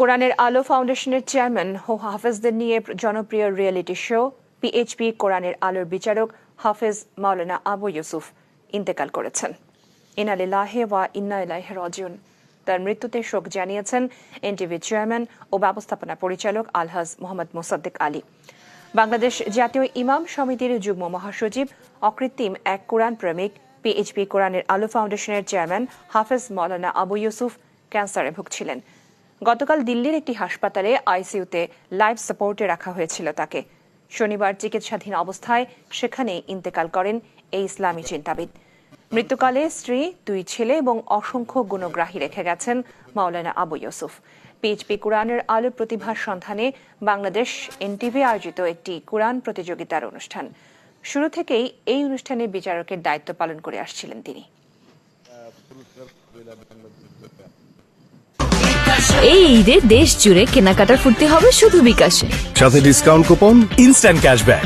কোরআনের আলো ফাউন্ডেশনের চেয়ারম্যান ও হাফেজদের নিয়ে জনপ্রিয় রিয়েলিটি শো, পিএইচপি কোরআনের আলোর বিচারক হাফেজ মাওলানা আবু ইউসুফ ইন্তেকাল করেছেন। ইনালিল্লাহে ওয়া ইন্না ইলাইহি রাজিউন। তার মৃত্যুতে শোক জানিয়েছেন এনটিভি চেয়ারম্যান ও ব্যবস্থাপনা পরিচালক আলহাজ মোহাম্মদ মোসাদ্দেক আলী। বাংলাদেশ জাতীয় ইমাম সমিতির যুগ্ম মহাসচিব অকৃত্রিম এক কোরআন প্রেমিক, পিএইচপি কোরআনের আলো ফাউন্ডেশনের চেয়ারম্যান হাফেজ মাওলানা আবু ইউসুফ ক্যান্সারে ভুগছিলেন। গতকাল দিল্লির একটি হাসপাতালে আইসিইউতে লাইফ সাপোর্টে রাখা হয়েছিল তাকে। শনিবার চিকিৎসাধীন অবস্থায় সেখানে ইন্তেকাল করেন এই ইসলামী চিন্তাবিদ। মৃত্যুকালে স্ত্রী, দুই ছেলে এবং অসংখ্য গুণগ্রাহী রেখে গেছেন মাওলানা আবু ইউসুফ। পিএইচপি কোরআনের আলো প্রতিভার সন্ধানে বাংলাদেশ এনটিভি আয়োজিত একটি কোরআন প্রতিযোগিতার অনুষ্ঠান। শুরু থেকেই এই অনুষ্ঠানে বিচারকের দায়িত্ব পালন করে আসছিলেন তিনি। এই ঈদে দেশ জুড়ে কেনাকাটার ফুর্তি হবে শুধু বিকাশে। সাথে ডিসকাউন্ট কুপন ইনস্ট্যান্ট ক্যাশব্যাক